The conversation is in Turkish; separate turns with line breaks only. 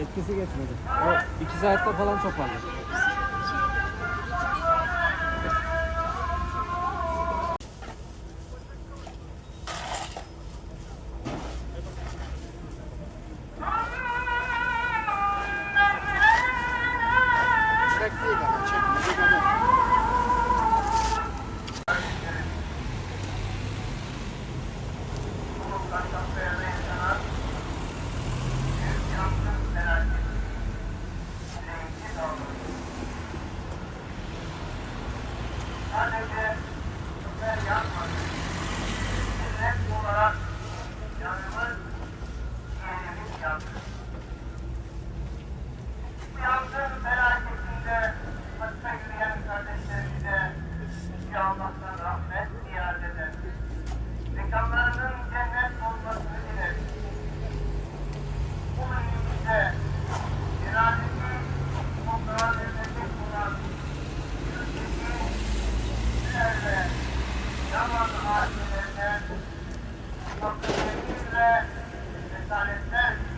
Etkisi geçmedi. O iki saatte falan toparladı.
Bu ailelerine fakirlik ve. Keşke